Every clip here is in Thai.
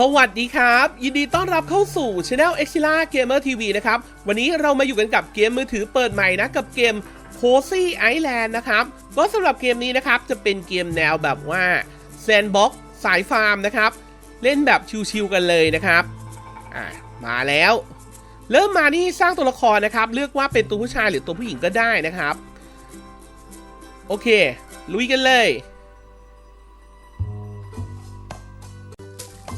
สวัสดีครับ ยินดีต้อนรับเข้าสู่ Channel e x i l a Gamer TV นะครับ วันนี้เรามาอยู่กันกับเกมมือถือเปิดใหม่นะ กับเกม Cozy Island นะครับ ก็สำหรับเกมนี้นะครับ จะเป็นเกมแนวแบบว่า Sandbox สายฟาร์มนะครับ เล่นแบบชิวๆกันเลยนะครับอะมาแล้ว เริ่มมานี่สร้างตัวละครนะครับ เลือกว่าเป็นตัวผู้ชายหรือตัวผู้หญิงก็ได้นะครับ โอเค ลุยกันเลย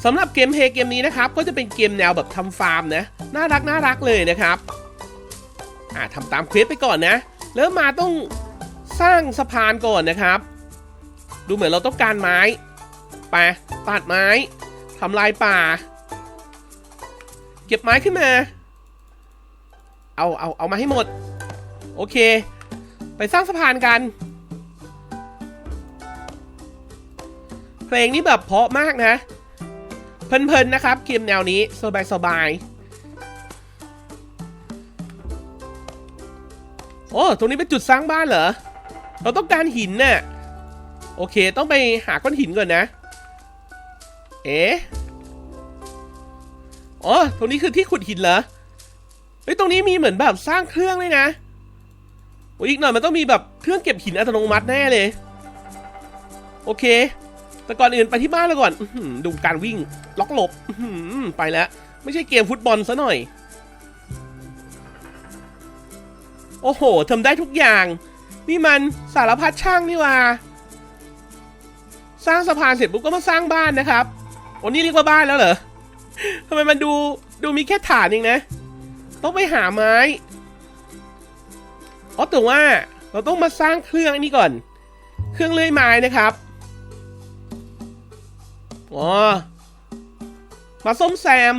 สำหรับเกมเพย์เกมนี้นะครับ ก็จะเป็นเกมแนวแบบทำฟาร์มนะ น่ารักน่ารักเลยนะครับอ่าทำตามเควสไปก่อนนะ เริ่มมาต้องสร้างสะพานก่อนนะครับ ดูเหมือนเราต้องการไม้ไปตัดไม้ทำลายป่า เก็บไม้ขึ้นมา เอาเอาเอามาให้หมด โอเค ไปสร้างสะพานกัน เพลงนี้แบบเพาะมากนะ เพลินๆนะครับเกมแนวนี้สบายๆโอ้ตรงนี้เป็นจุดสร้างบ้านเหรอ เราต้องการหินน่ะโอเค ต้องไปหาก้อนหินก่อนนะ เอ๊ะอ๋อตรงนี้คือที่ขุดหินเหรอเฮ้ยตรงนี้มีเหมือนแบบสร้างเครื่องเลยนะโอ้อีกหน่อยมันต้องมีแบบเครื่องเก็บหินอัตโนมัติแน่เลย โอเค แต่ก่อนอื่นไปที่บ้านแล้วก่อนอดูการวิ่งล็อกหลบไปแล้ว ไม่ใช่เกมฟุตบอลซะหน่อย โอ้โหทำได้ทุกอย่าง นี่มันสารพัดช่างนี่ว่า สร้างสะพานเสร็จปุ๊บก็มาสร้างบ้านนะครับโอ้นี่เรียกว่าบ้านแล้วเหรอทำไมมันดูดูมีแค่ฐานเองนะ ต้องไปหาไม้อ๋อแต่ว่าเราต้องมาสร้างเครื่องอันนี้ก่อน เครื่องเลื่อยไม้นะครับ อ๋อ มาส้มแซม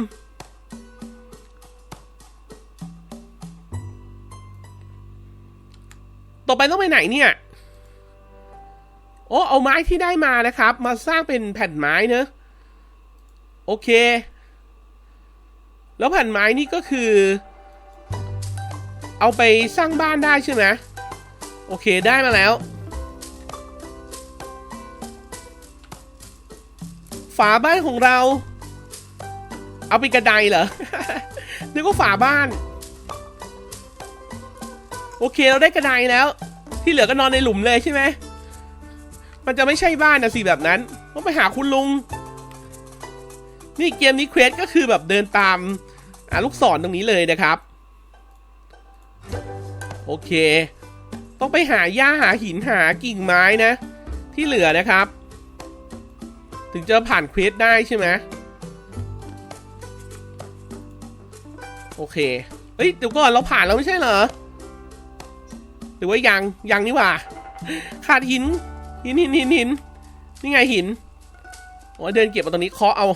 ต่อไปต้องไปไหนเนี่ย โอ้เอาไม้ที่ได้มานะครับ มาสร้างเป็นแผ่นไม้เนอะ โอเค แล้วแผ่นไม้นี่ก็คือ เอาไปสร้างบ้านได้ใช่ไหมโอเคได้มาแล้ว ฝาบ้านของเรา เอาเป็นกระไดเหรอ นึกว่าฝาบ้าน โอเคเราได้กระไดแล้ว ที่เหลือก็นอนในหลุมเลยใช่ไหม มันจะไม่ใช่บ้านนะสิแบบนั้น ต้องไปหาคุณลุง นี่เกมนี้เควสก็คือแบบเดินตามลูกศรตรงนี้เลยนะครับ โอเค ต้องไปหาหญ้าหาหินหากิ่งไม้นะ ที่เหลือนะครับ ถึงจะผ่านเควสได้ใช่ไหมโอเค เฮ้ย เดี๋ยวก่อนเราผ่านแล้วไม่ใช่เหรอ หรือว่ายัง ยังนี่หว่า ขาดหิน หินหินหินหินนี่ไงหิน โอ้เดินเก็บมาตรงนี้เคาะเอา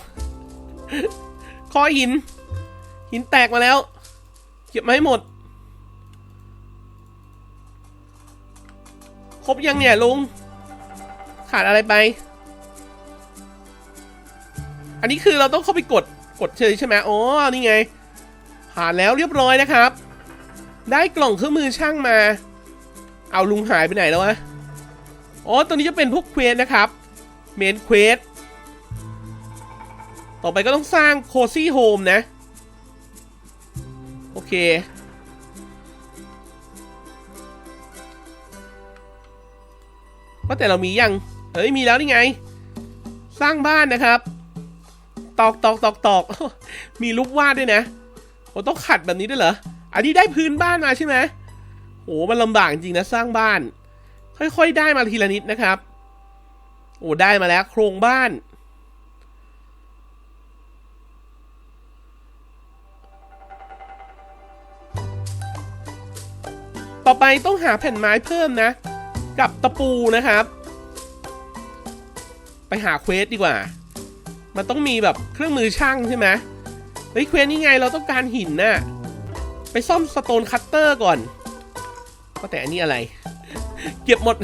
เคาะหิน หินแตกมาแล้ว เก็บมาให้หมด ครบยังเนี่ยลุง ขาดอะไรไป อันนี้คือเราต้องเข้าไปกดกดเฉยใช่ไหมโอ๋อนี่ไง ผ่านแล้วเรียบร้อยนะครับ ได้กล่องเครื่องมือช่างมา เอาลุงหายไปไหนแล้ววะอ๋อตัวนี้จะเป็นพวกเควสนะครับ เมนเควส ต่อไปก็ต้องสร้างโคซี่โฮมนะ โอเค ว่าแต่เรามียัง เฮ้ย มีแล้วนี่ไง สร้างบ้านนะครับ ตอกตอกตอกตอกมีรูปวาดด้วยนะโอ้ต้องขัดแบบนี้ด้วยเหรอ อันนี้ได้พื้นบ้านมาใช่ไหมโอ้มันลำบากจริงนะสร้างบ้าน ค่อยๆได้มาทีละนิดนะครับ โอ้ได้มาแล้วโครงบ้านต่อไปต้องหาแผ่นไม้เพิ่มนะ กับตะปูนะครับ ไปหาเควสดีกว่า มันต้องมีแบบเครื่องมือช่างใช่ไหมเฮ้ยเควสนี่ไงเราต้องการหินน่ะ ไปซ่อมสโตนคัตเตอร์ก่อนก็แต่อันนี้อะไร เก็บหมด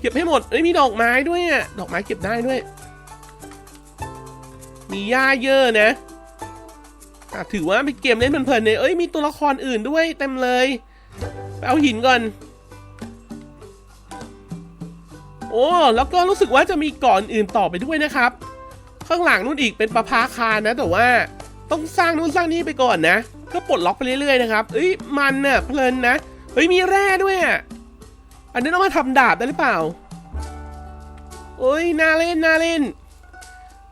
เก็บให้หมดเอ้ยมีดอกไม้ด้วยอะ ดอกไม้เก็บได้ด้วย มีหญ้าเยอะนะถือว่าเป็นเกมเล่นเพลินๆเลยเอ้ยมีตัวละครอื่นด้วยเต็มเลย ไปเอาหินก่อน โอ้ แล้วก็รู้สึกว่าจะมีก่อนอื่นต่อไปด้วยนะครับ ข้างหลังนู่นอีกเป็นประภาคารนะ แต่ว่าต้องสร้างนู่นสร้างนี่ไปก่อนนะก็ปลดล็อกไปเรื่อยๆนะครับเอ้ยมันเน่ะเพลินนะเฮ้ยมีแร่ด้วยอะอันนี้ต้องมาทำดาบได้หรือเปล่าโอ้ยน่าเล่นน่าเล่น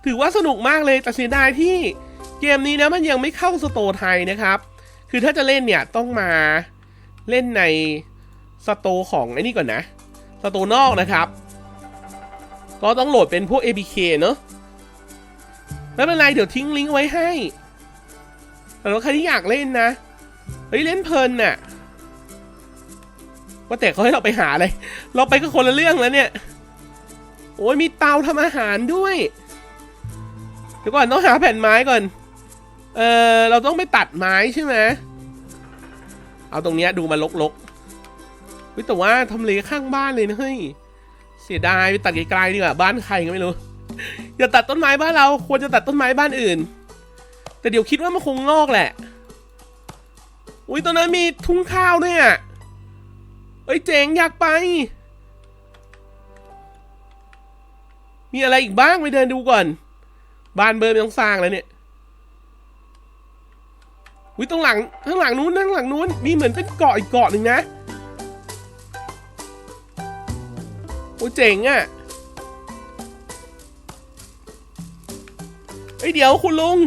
ถือว่าสนุกมากเลยแต่เสียดายที่เกมนี้นะมันยังไม่เข้าสโตร์ไทยนะครับ คือถ้าจะเล่นเนี่ยต้องมาเล่นในสโตร์ของไอ้นี่ก่อนนะ สโตร์นอกนะครับ ก็ต้องโหลดเป็นพวก APK เนอะ ไม่เป็นไรเดี๋ยวทิ้งลิงก์ไว้ให้แต่ว่าใครที่อยากเล่นนะ เฮ้ยเล่นเพลินน่ะ ว่าแต่เขาให้เราไปหาอะไร เราไปก็คนละเรื่องแล้วเนี่ย โอ้ยมีเตาทำอาหารด้วย เดี๋ยวก่อนต้องหาแผ่นไม้ก่อน เออเราต้องไปตัดไม้ใช่ไหม เอาตรงเนี้ยดูมาลกๆเฮ้ยแต่ว่าทำเลข้างบ้านเลยนะเฮ้ย เสียดายไปตัดไกลๆดีกว่าบ้านใครก็ไม่รู้ อย่าตัดต้นไม้บ้านเราควรจะตัดต้นไม้บ้านอื่น แต่เดี๋ยวคิดว่ามันคงงอกแหละ อุ้ยตรงนั้นมีทุ่งข้าวด้วยอะเอ้ยเจ๋งอยากไป มีอะไรอีกบ้างไปเดินดูก่อน บ้านเบอร์ไม่ต้องสร้างแล้วเนี่ยอุ้ยตรงหลังข้างหลังนู้นข้างหลังนู้นมีเหมือนเป็นเกาะอีกเกาะหนึ่งนะโอ้เจ๋งอะ่ะ เอ้ยเดี๋ยวคุณลุง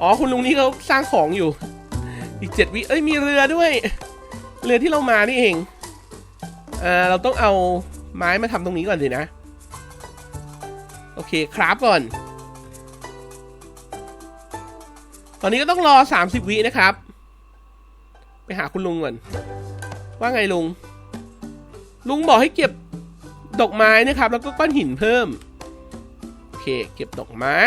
อ๋อคุณลุงนี่เขาสร้างของอยู่ อีกเจ็ดวิเอ้ยมีเรือด้วย เรือที่เรามานี่เองเอ่อเราต้องเอาไม้มาทำตรงนี้ก่อนสินะ โอเคครับก่อน ตอนนี้ก็ต้องรอ 30 วินะครับ ไปหาคุณลุงก่อน ว่าไงลุง ลุงบอกให้เก็บดอกไม้นะครับ แล้วก็ก้อนหินเพิ่ม เก็บดอกไม้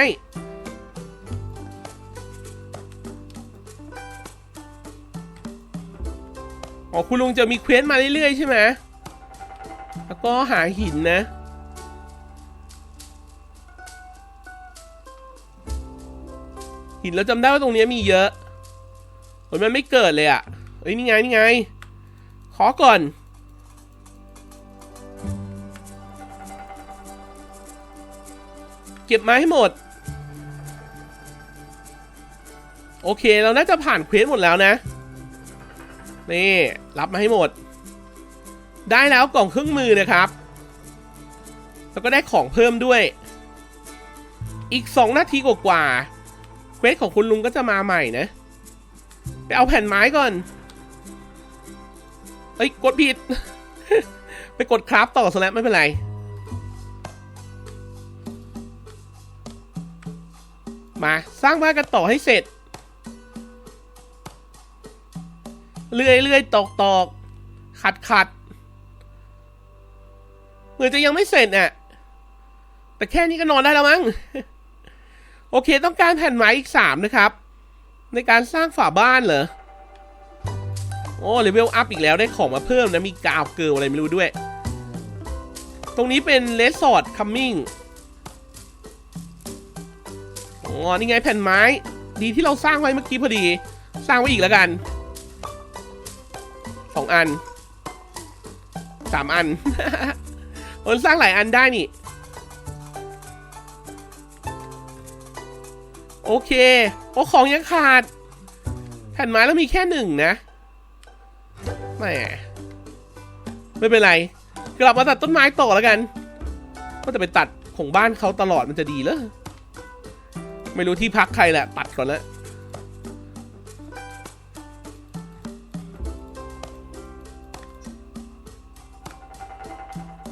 อ๋อ คุณลุงจะมีเควสมาเรื่อยๆ ใช่ไหม แล้วก็หาหินนะ หินเราจำได้ว่าตรงนี้มีเยอะมันไม่เกิดเลยอะ่ะเอ้ยนี่ไงนี่ไง ขอก่อน ก็บมาให้หมด โอเคเราน่าจะผ่านเควสหมดแล้วนะ นี่ รับมาให้หมด ได้แล้วกล่องเครื่องมือนะครับ แล้วก็ได้ของเพิ่มด้วย อีก 2 นาทีกว่าๆเควสของคุณลุงก็จะมาใหม่นะ ไปเอาแผ่นไม้ก่อนเอ้ยกดผิด ไปกดคราฟต่อซะแล้วไม่เป็นไร มาสร้างบ้านกันต่อให้เสร็จเลื่อยเลื่อยตอกตอกขัดขัดเหมือนจะยังไม่เสร็จอะ แต่แค่นี้ก็นอนได้แล้วมั้ง โอเคต้องการแผ่นไม้อีกสามนะครับ ในการสร้างฝาบ้านเหรอ โอ้เลเวลอัพอีกแล้วได้ของมาเพิ่มนะ มีกาวเกลืออะไรไม่รู้ด้วย ตรงนี้เป็นเลสซอร์ดคัมมิ่ง อ๋อนี่ไงแผ่นไม้ ดีที่เราสร้างไว้เมื่อกี้พอดี สร้างไว้อีกแล้วกันสองอันสามอันมันสร้างหลายอันได้นี่ โอเค โอ้ของยังขาด แผ่นไม้แล้วมีแค่หนึ่งนะแหมไม่เป็นไร กลับมาตัดต้นไม้ต่อแล้วกัน ก็จะไปตัดของบ้านเขาตลอดมันจะดีเหรอ ไม่รู้ที่พักใครแหละ ตัดก่อนแล้ว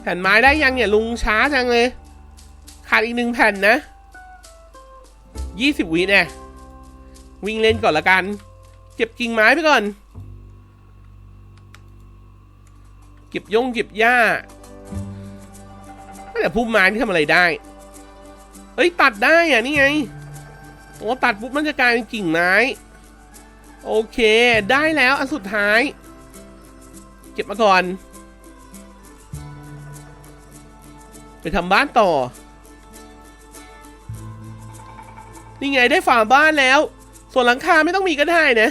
แผ่นไม้ได้ยังเนี่ยลุงช้าจังเลย ขาดอีกหนึ่งแผ่นนะยี่สิบวิเนี่ยวิ่งเล่นก่อนละกัน เก็บกิ่งไม้ไปก่อน เก็บยงเก็บหญ้าแต่พุ่มไม้ที่ทำอะไรได้ เอ้ยตัดได้อะนี่ไง โอ้ตัดปุ๊บมันจะกลายเป็นกิ่งไม้ โอเค ได้แล้วอันสุดท้าย เก็บมาก่อน ไปทำบ้านต่อ นี่ไงได้ฝาบ้านแล้ว ส่วนหลังคาไม่ต้องมีก็ได้นะ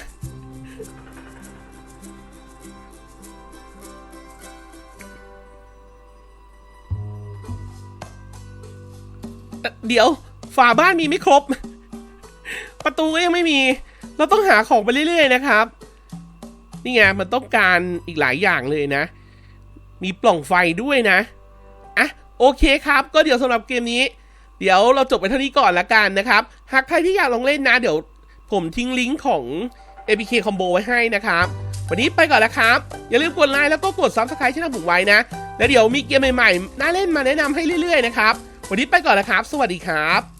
เดี๋ยวฝาบ้านมีไม่ครบ ประตูก็ยังไม่มี เราต้องหาของไปเรื่อย ๆ นะครับ นี่ไงมันต้องการอีกหลายอย่างเลยนะ มีปล่องไฟด้วยนะ อะ โอเคครับ ก็เดี๋ยวสำหรับเกมนี้ เดี๋ยวเราจบไปเท่านี้ก่อนละกันนะครับ หากใครที่อยากลองเล่นนะ เดี๋ยวผมทิ้งลิงก์ของ APK Combo ไว้ให้นะครับ วันนี้ไปก่อนแล้วครับ อย่าลืมกดไลค์แล้วก็กด Subscribe ช่องผมไว้นะ แล้วเดี๋ยวมีเกมใหม่ๆ น่าเล่นมาแนะนำให้เรื่อยๆนะครับ วันนี้ไปก่อนแล้วครับ สวัสดีครับ